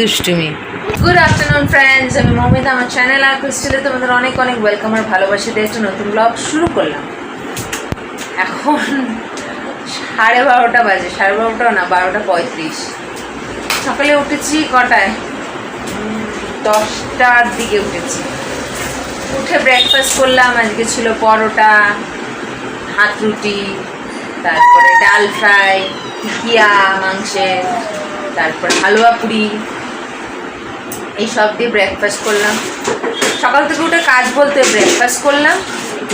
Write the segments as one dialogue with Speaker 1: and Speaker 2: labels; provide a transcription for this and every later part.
Speaker 1: দুষ্টুমি। Good afternoon friends আমি মমিতা, আমার চ্যানেল আর ক্রিস্টেলে তোমাদের অনেক অনেক ওয়েলকাম আর ভালোবাসি দিয়ে একটা নতুন ব্লগ শুরু করলাম। এখন সাড়ে বারোটা বাজে, সাড়ে বারোটা না, বারোটা পঁয়ত্রিশ। সকালে উঠেছি কটায়? দশটার দিকে উঠেছি। উঠে ব্রেকফাস্ট করলাম, আজকে ছিল পরোটা, হাত রুটি, তারপরে ডাল ফ্রাই, টিকিয়া মাংসের, তারপরে হালুয়া পুরি এই সব দিয়ে ব্রেকফাস্ট করলাম। সকাল থেকে উঠে কাজ বলতে ব্রেকফাস্ট করলাম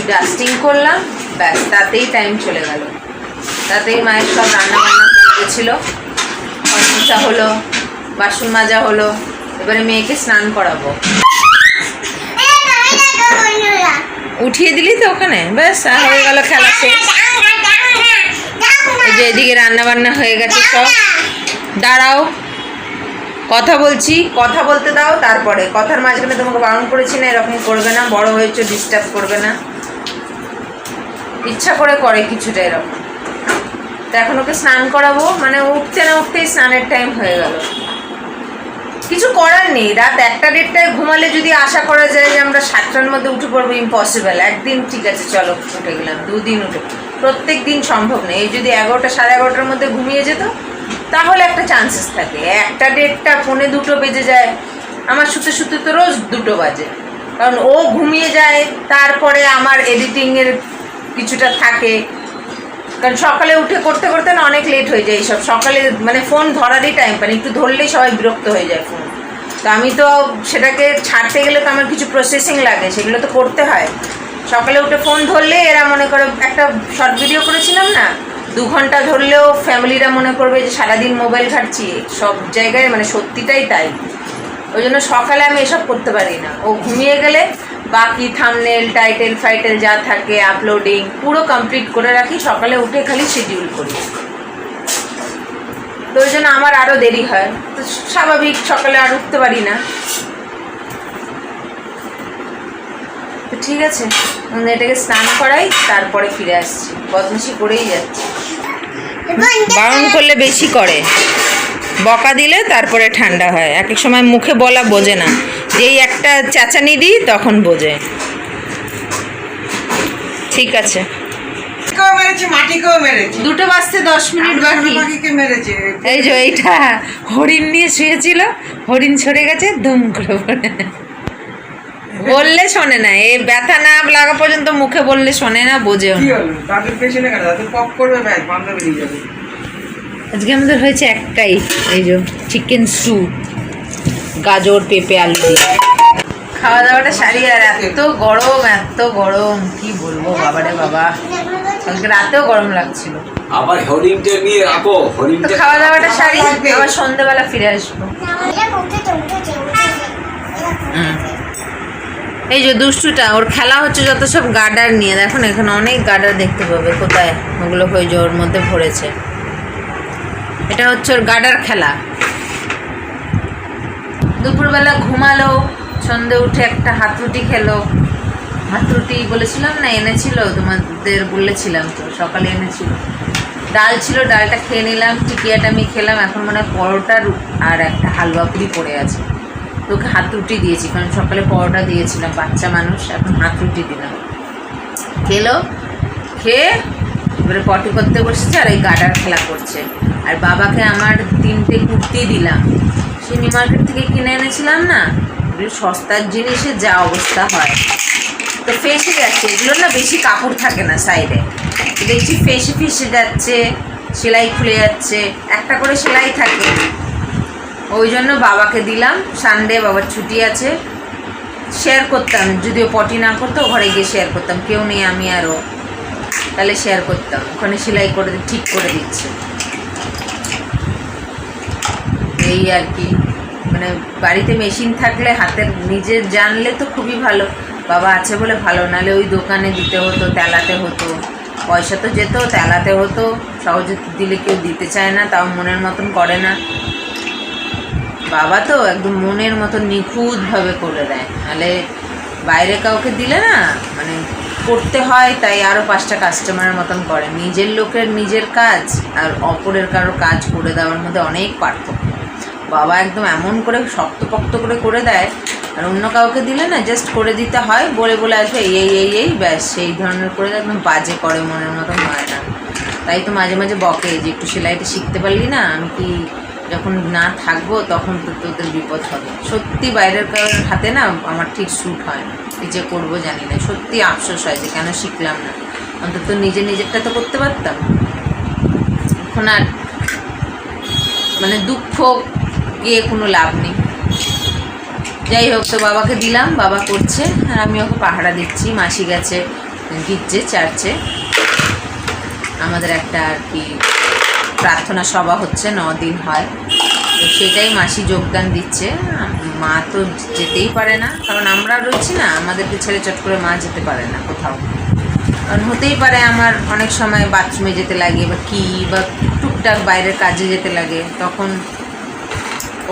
Speaker 1: ডাস্টিং করলাম, ব্যাস, তাতেই টাইম চলে গেল। তাতেই মায়ের সব রান্না বান্না করে গেছিল হলো, বাসন মাজা হলো, এবারে মেয়েকে স্নান করাবো। উঠিয়ে দিলি তো ওখানে? ব্যাস হয়ে গেল খেলা শেষ। এই যে এদিকে রান্না বান্না হয়ে গেছে সব। দাঁড়াও। কথা বলছি, কথা বলতে দাও, তারপরে। কথার মাঝখানে তোমাকে বারণ করেছি না এরকম করবে না, বড় হয়েছে ডিস্টার্ব করবে না। ইচ্ছা করে করে কিছুটা এরকম। তো এখন ওকে স্নান করাবো মানে উঠতে না, উঠতেই স্নানের টাইম হয়ে গেল। কিছু করার নেই, রাত একটা দেড়টায় ঘুমালে যদি আশা করা যায় যে আমরা সাতটার মধ্যে উঠে পড়ব ইম্পসিবল একদিন ঠিক আছে, চলো, উঠে গেলাম, দুদিন উঠে। প্রত্যেক দিন সম্ভব নেই, এই যদি এগারোটা, সাড়ে এগারোটার মধ্যে ঘুমিয়ে যেত তাহলে একটা চান্সেস থাকে। একটা ডেটটা ফোনে দুটো বেজে যায়। আমার শুতে শুতে তো রোজ দুটো বাজে। কারণ ও ঘুমিয়ে যায়, তারপরে আমার এডিটিংয়ের কিছুটা থাকে। কারণ সকালে উঠে করতে করতে না অনেক লেট হয়ে যায় এইসব। সকালে মানে ফোন ধরারই টাইম পাই একটু ধরলেই সবাই বিরক্ত হয়ে যায় ফোন তো আমি তো সেটাকে ছাড়তে গেলে তো আমার কিছু প্রসেসিং লাগে, সেগুলো তো করতে হয়। সকালে উঠে ফোন ধরলে এরা মনে করে একটা শর্ট ভিডিও করেছিলাম না? দু ঘণ্টা ধরলেও ফ্যামিলিরা মনে করবে যে সারাদিন মোবাইল ঘাটছি, সব জায়গায় মানে সত্যিটাই তাই। ওই জন্য সকালে আমি এসব করতে পারি না। ও ঘুমিয়ে গেলে বাকি থামনেল টাইটেল ফাইটেল যা থাকে আপলোডিং পুরো কমপ্লিট করে রাখি, সকালে উঠে খালি শিডিউল করি। তো ওই জন্য আমার আরও দেরি হয়। তো স্বাভাবিক সকালে আর উঠতে পারি না তো ঠিক আছে? এটাকে স্নান করাই তারপরে ফিরে আসছি। বদমাশি করেই যাচ্ছি। বারণ করলে বেশি করে। বকা দিলে তারপরে ঠান্ডা হয়। এক এক সময় মুখে বলা বোঝে না। যেই একটা চেঁচানি দিই তখন বোঝে। ঠিক আছে। দুটো বাজতে দশ মিনিট বাকি।
Speaker 2: মেরেছে।
Speaker 1: এই যে এইটা হরিণ নিয়ে শুয়েছিল। হরিণ সরে গেছে দুম করে পড়ে। বললে শোনে না এই ব্যথা না লাগা পর্যন্ত মুখে বললে শোনে না বোঝেও
Speaker 2: কি
Speaker 1: না
Speaker 2: হলো? দাদুর পেছনে কেন? দাদু পপ করবে ব্যাস বন্ধ বেরিয়ে যাবে।
Speaker 1: আজকে আমাদের হয়েছে একটাই এই যে চিকেন স্টু গাজর পেঁপে আলু দিয়ে। খাওয়া দাওয়াটা সারি আর এত গরম এত গরম কি বলব বাবারে বাবা। কালকে রাতেও গরম লাগছিল।
Speaker 3: আবার হরিণটা নিয়ে
Speaker 1: তো
Speaker 3: হরিণটা
Speaker 1: খাওয়া দাওয়াটা সারি আবার সন্ধ্যেবেলা ফিরে আসব। এই যে দুষ্টুটা, ওর খেলা হচ্ছে যত সব গার্ডার নিয়ে। দেখুন, এখানে অনেক গার্ডার দেখতে পাবে, কোথায়? ওগুলো হয়ে যে ওর মধ্যে ভরেছে। এটা হচ্ছে ওর গার্ডার খেলা। দুপুরবেলা ঘুমালো, সন্ধে উঠে একটা হাত রুটি খেলো। হাত রুটি বলেছিলাম না, এনেছিল? তোমাদের বলেছিলাম তো, সকালে এনেছিল। ডাল ছিল, ডালটা খেয়ে নিলাম, টিকিয়াটা আমি খেলাম, এখন মনে হয় পরোটা রু- আর একটা হালুয়া পুরি পড়ে আছে। তোকে হাত রুটি দিয়েছি, কারণ সকালে পরোটা দিয়েছিলাম, বাচ্চা মানুষ, এখন হাত রুটি দিলাম। খেলো, খেয়ে এবারে পটি করতে বসেছে আর এই গাডার খেলা করছে। আর বাবাকে আমার তিনটে কুর্তি দিলাম। সে নিউ মার্কেট থেকে কিনে এনেছিলাম না, এগুলো সস্তার জিনিসে যা অবস্থা হয়। তো ফেসে যাচ্ছে এগুলো না বেশি কাপড় থাকে না সাইডে দেখছি ফেসে ফেসে যাচ্ছে, সেলাই খুলে যাচ্ছে, একটা করে সেলাই থাকে। ওই জন্য বাবাকে দিলাম। সানডে বাবার ছুটি আছে। শেয়ার করতাম, যদিও পটি না করতো, ঘরে গিয়ে শেয়ার করতাম। কেউ নেই, আমি আরও তাহলে শেয়ার করতাম। ওখানে সেলাই করে ঠিক করে দিচ্ছে। এই আর কি। মানে বাড়িতে মেশিন থাকলে হাতের নিজে জানলে তো খুবই ভালো। বাবা আছে বলে ভালো, নাহলে ওই দোকানে দিতে হতো, তেলাতে হতো। পয়সা তো যেত, তেলাতে হতো। সহজে দিলে কেউ দিতে চায় না, তাও মনের মতন করে না। বাবা তো একদম মনের মতো নিখুঁতভাবে করে দেয়। নাহলে বাইরে কাউকে দিলে না মানে করতে হয় তাই আরও পাঁচটা কাস্টমারের মতন করে। নিজের লোকের নিজের কাজ আর অপরের কারও কাজ করে দেওয়ার মধ্যে অনেক পার্থক্য। বাবা একদম এমন করে শক্তপক্ত করে করে দেয় আর অন্য কাউকে দিলে না জাস্ট করে দিতে হয় বলে বলে আসবে এই এই এই এই ব্যাস সেই ধরনের করে দেয়, একদম বাজে করে মনের মতন হয় না। তাই তো মাঝে মাঝে বকে যে একটু সেলাইটা শিখতে পারলি না আমি কি যখন না থাকব, তখন তো তোদের বিপদ হবে। সত্যি বাইরের কারোর হাতে না আমার ঠিক স্যুট হয় না। যে করব জানি না। সত্যি আফসোস হয় যে কেন শিখলাম না। অন্তত নিজে নিজেরটা তো করতে পারতাম। এখন আর মানে দুঃখ গিয়ে কোনো লাভ নেই। যাই হোক, তো বাবাকে দিলাম। বাবা করছে। আর আমি ওকে পাহারা দিচ্ছি। মাসি গেছে গির্জে চার্চে আমাদের একটা আর কি প্রার্থনা সভা হচ্ছে, ন দিন হয়। তো সেটাই মাসি যোগদান দিচ্ছে। মা তো যেতেই পারে না, কারণ আমরা রয়েছি না আমাদেরকে ছেড়ে চট করে মা যেতে পারে না কোথাও। কারণ হতেই পারে আমার অনেক সময় বাথরুমে যেতে লাগে, বা কি, বা টুকটাক বাইরের কাজে যেতে লাগে, তখন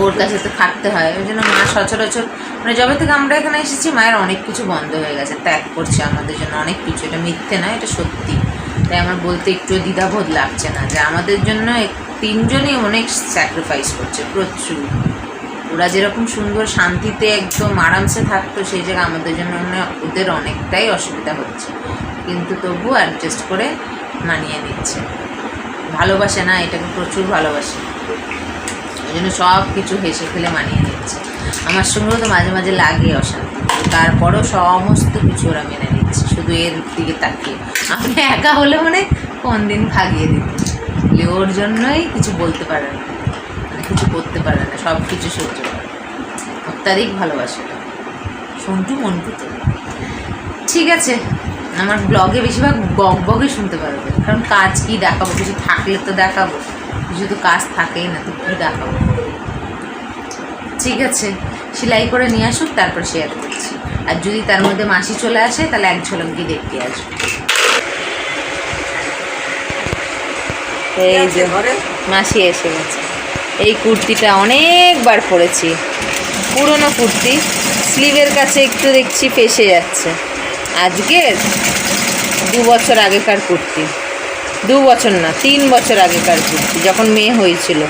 Speaker 1: ওর কাছে তো থাকতে হয়। ওই জন্য মা সচরাচর মানে যবে থেকে আমরা এখানে এসেছি, মায়ের অনেক কিছু বন্ধ হয়ে গেছে, ত্যাগ করছে আমাদের জন্য অনেক কিছু। এটা মিথ্যে নয়, এটা সত্যি। তাই আমার বলতে একটু দ্বিধাবোধ লাগছে না, যে আমাদের জন্য তিনজনই অনেক স্যাক্রিফাইস করছে, প্রচুর। ওরা যেরকম সুন্দর শান্তিতে একদম আরামসে থাকতো, সেই জায়গায় আমাদের জন্য ওদের অনেকটাই অসুবিধা হচ্ছে। কিন্তু তবু অ্যাডজাস্ট করে মানিয়ে নিচ্ছে। ভালোবাসে না, এটাকে প্রচুর ভালোবাসে। ওই জন্য সব কিছু হেসে খেলে মানিয়ে নিচ্ছে। আমার সঙ্গেও তো মাঝে মাঝে লাগে অশান্তি। তারপরেও সমস্ত কিছু ওরা মেনে নিচ্ছে শুধু এর দিকে তাকিয়ে। আমি একা হলে মানে কোন দিন ভাগিয়ে দিত। ওর জন্যই কিছু বলতে পারে না। মানে কিছু করতে পারে না, সব কিছু সহ্য করে। অত্যাধিক ভালোবাসে সন্টু মন্টু তো। ঠিক আছে, আমার ব্লগে বেশিরভাগ বক বকই শুনতে পারবে। কারণ কাজ কি দেখাবো? কিছু থাকলে তো দেখাবো। কিছু তো কাজ থাকেই না, তো কী দেখাবো? ঠিক আছে, সেলাই করে নিয়ে আসুক, তারপর শেয়ার করছি। আর যদি তার মধ্যে মাসি চলে আসে তাহলে এক ঝলক গিয়ে দেখতে আসব। এই যে মাসি এসে গেছে। এই কুর্তিটা অনেকবার পরেছি। পুরনো কুর্তি। স্লিভের কাছে একটু দেখছি ফেসে যাচ্ছে। আজকের দু বছর আগেকার কুর্তি। দু বছর না তিন বছর আগেকার কুর্তি যখন মেয়ে হয়েছিল।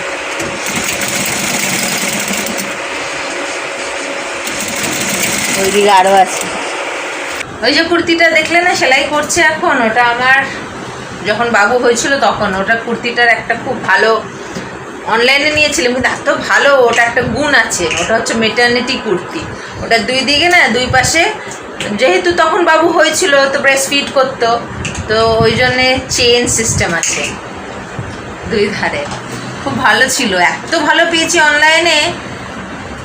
Speaker 1: ওইদিকে আরও আছে। ওই যে কুর্তিটা দেখলে না, সেলাই করছে এখন, ওটা আমার যখন বাবু হয়েছিল তখন, ওটা কুর্তিটার একটা খুব ভালো অনলাইনে নিয়েছিলাম, কিন্তু এত ভালো, ওটা একটা গুণ আছে, ওটা হচ্ছে মেটার্নিটি কুর্তি। ওটা দুই দিকে না, দুই পাশে, যেহেতু তখন বাবু হয়েছিল, তো ব্রেস্ট ফিট করতো, তো ওই জন্যে চেন সিস্টেম আছে দুই ধারে। খুব ভালো ছিল, এত ভালো পেয়েছি অনলাইনে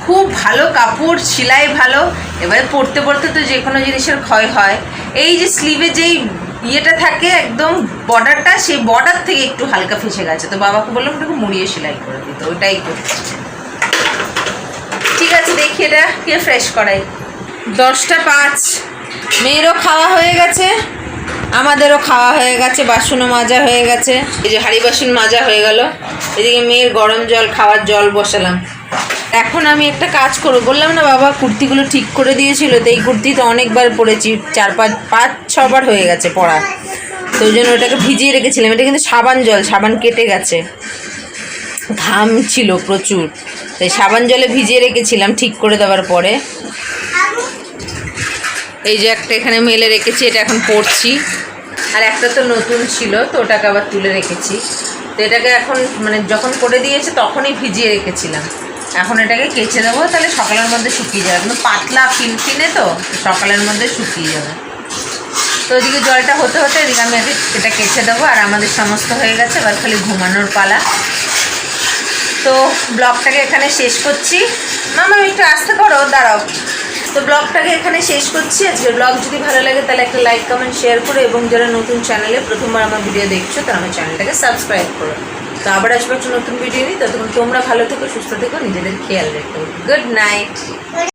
Speaker 1: খুব ভালো কাপড়, সেলাই ভালো এবারে পড়তে পড়তে তো যে কোনো জিনিসের ক্ষয় হয়। এই যে স্লিভে যেই ইয়েটা থাকে একদম বর্ডারটা সেই বর্ডার থেকে একটু হালকা ফেসে গেছে। তো বাবাকে বললাম একটু মুড়িয়ে সেলাই করে দিতে ওইটাই করছি ঠিক আছে, দেখি এটা কে ফ্রেশ করাই দশটা পাঁচ। মেয়েরও খাওয়া হয়ে গেছে, আমাদেরও খাওয়া হয়ে গেছে, বাসনও মাজা হয়ে গেছে। এই যে হাড়ি বাসন মাজা হয়ে গেল। এদিকে মেয়ের গরম জল, খাওয়ার জল বসালাম। এখন আমি একটা কাজ করব। বললাম না বাবা, কুর্তিগুলো ঠিক করে দিয়েছিল, তো এই কুর্তি তো অনেকবার পরেছি, চার পাঁচ পাঁচ, ছবার হয়ে গেছে পরা। তো ওই জন্য ওটাকে ভিজিয়ে রেখেছিলাম। এটা কিন্তু সাবান জল, সাবান কেটে গেছে। ঘাম ছিল প্রচুর। তাই সাবান জলে ভিজিয়ে রেখেছিলাম ঠিক করে দেওয়ার পরে। এই যে একটা এখানে মেলে রেখেছি, এটা এখন পরছি। আর একটা তো নতুন ছিল, তো ওটাকে আবার তুলে রেখেছি। তো এটাকে এখন মানে যখন করে দিয়েছে, তখনই ভিজিয়ে রেখেছিলাম। এখন এটাকে কেচে দেবো, তাহলে সকালের মধ্যে শুকিয়ে যাবে। কিন্তু পাতলা ফিনফিনে তো সকালের মধ্যে শুকিয়ে যাবে। তো ওইদিকে জলটা হতে হতে এদিকে আমি এটা কেচে দেবো, আর আমাদের সমস্ত হয়ে গেছে, এবার খালি ঘুমানোর পালা। তো ব্লগটাকে এখানে শেষ করছি। মামা একটু আসতে পারো দাঁড়াও। তো ব্লগটাকে এখানে শেষ করছি। আজকে ব্লগ যদি ভালো লাগে, তাহলে একটা লাইক, কমেন্ট শেয়ার করো, এবং যারা নতুন চ্যানেলে প্রথমবার আমার ভিডিও দেখছ, তারা আমার চ্যানেলটাকে সাবস্ক্রাইব করো। তো আবার আসব একটা নতুন ভিডিও নিয়ে। ততক্ষণ তোমরা ভালো থেকো, সুস্থ থেকো, নিজেদের খেয়াল রেখো। Good night